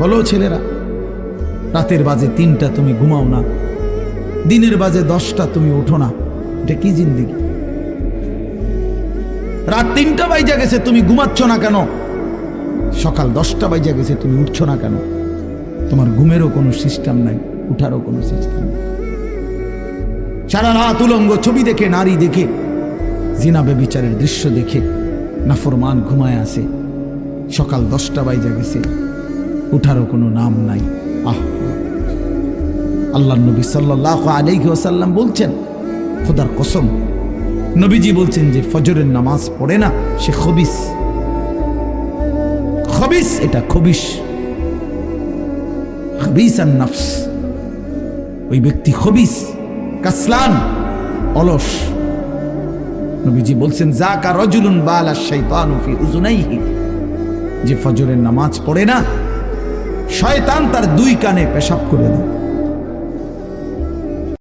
বলো ছেলেরা, রাতের বাজে তিনটা তুমি ঘুমাও না, দিনের বাজে দশটা তুমি ওঠো না। এটা কি জিন্দিগি? রাত তিনটা বাইজা গেছে, তুমি ঘুমাচ্ছ না কেন? সকাল দশটা বাইজা গেছে, তুমি উঠছো না কেন? তোমার ঘুমেরও কোনো সিস্টেম নাই, উঠারও কোনো সিস্টেম নেই। সারা রাত উলঙ্গ ছবি দেখে, নারী দেখে, জিনা বেবিচারের দৃশ্য দেখে, নাফরমান ঘুমায় আসে সকাল দশটা বাইজা গেছে উঠারও কোনো নাম নাই। আহ। আল্লাহ নবী সাল্লাহ আলাইহি ওসাল্লাম বলছেন, খোদার কসম, নবীজি বলছেন যে ফজরের নামাজ পড়ে না, সে খবিস। খবিস এটা খবিস। খবিস আর নফস। ওই ব্যক্তি খবিস, কাসলান, অলস। নবীজি বলছেন জাকা রজুলুন বালা শাইতানু ফি উজুনাইহি, যে ফজরের নামাজ পড়ে না শয়তান তার দুই কানে পেশাব করে দেয়।